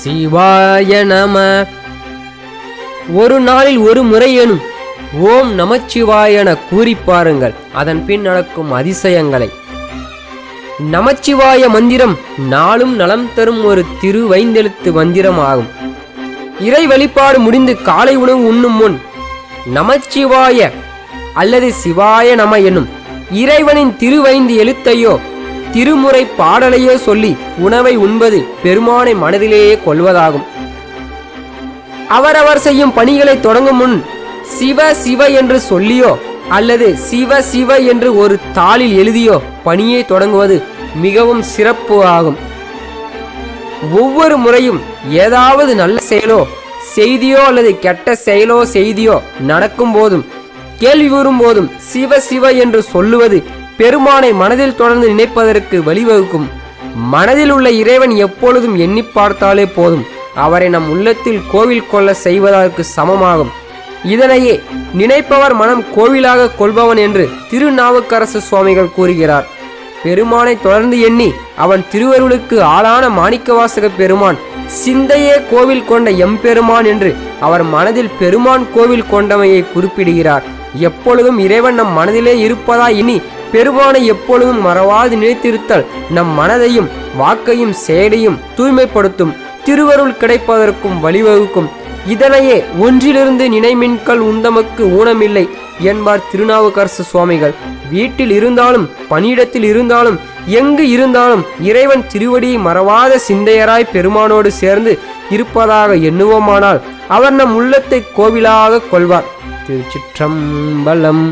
சிவாய நம. ஒரு நாளில் ஒரு முறையேனும் ஓம் நமச்சிவாய என கூறி பாருங்கள் அதன் பின் நடக்கும் அதிசயங்களை. நமச்சிவாய மந்திரம் நாளும் நலம் தரும் ஒரு திருவைந்தெழுத்து மந்திரம் ஆகும் இறை வழிபாடு முடிந்து காலை உணவு உண்ணும் முன் நமச்சிவாய அல்லது சிவாய நம எனும் இறைவனின் திருவைந்து எழுத்தையோ திருமுறை பாடலையோ சொல்லி உணவை உண்பது பெருமானை மனதிலேயே கொள்வதாகும். அவரவர் செய்யும் பணிகளை தொடங்கும் முன் சிவ சிவ என்று சொல்லியோ அல்லது சிவ சிவ என்று ஒரு தாளில் எழுதியோ பணியை தொடங்குவது மிகவும் சிறப்பு ஆகும். ஒவ்வொரு முறையும் ஏதாவது நல்ல செயலோ செய்தியோ அல்லது கெட்ட செயலோ செய்தியோ நடக்கும் போதும் கேள்வி கூறும் போதும் சிவ சிவ என்று சொல்லுவது பெருமானை மனதில் தொடர்ந்து நினைப்பதற்கு வழிவகுக்கும். மனதில் உள்ள இறைவன் எப்பொழுதும் எண்ணி பார்த்தாலே போதும். அவரை நம் உள்ளத்தில் கோவில் கொள்ள செய்வதற்கு சமமாகும். இதனையே நினைப்பவர் மனம் கோவிலாக கொள்பவன் என்று திருநாவுக்கரசு சுவாமிகள் கூறுகிறார். பெருமானை தொடர்ந்து எண்ணி அவன் திருவருளுக்கு ஆளான மாணிக்கவாசக பெருமான் சிந்தையே கோவில் கொண்ட எம்பெருமான் என்று அவர் மனதில் பெருமான் கோவில் கொண்டமையை குறிப்பிடுகிறார். எப்பொழுதும் இறைவன் நம் மனதிலே இருப்பதா இனி பெருமானை எப்பொழுதும் மறவாது நினைத்திருத்தல் நம் மனதையும் வாக்கையும் செயலையும் தூய்மைப்படுத்தும். திருவருள் கிடைப்பதற்கும் வழிவகுக்கும். இதனையே ஒன்றிலிருந்து நினைமின்கள் உந்தமக்கு ஊனமில்லை என்பார் திருநாவுக்கரசு சுவாமிகள். வீட்டில் இருந்தாலும் பணியிடத்தில் இருந்தாலும் எங்கு இருந்தாலும் இறைவன் திருவடியை மறவாத சிந்தையராய் பெருமானோடு சேர்ந்து இருப்பதாக எண்ணுவோமானால் அவர் நம் உள்ளத்தை கோவிலாக கொள்வார். திருச்சிற்றம்பலம்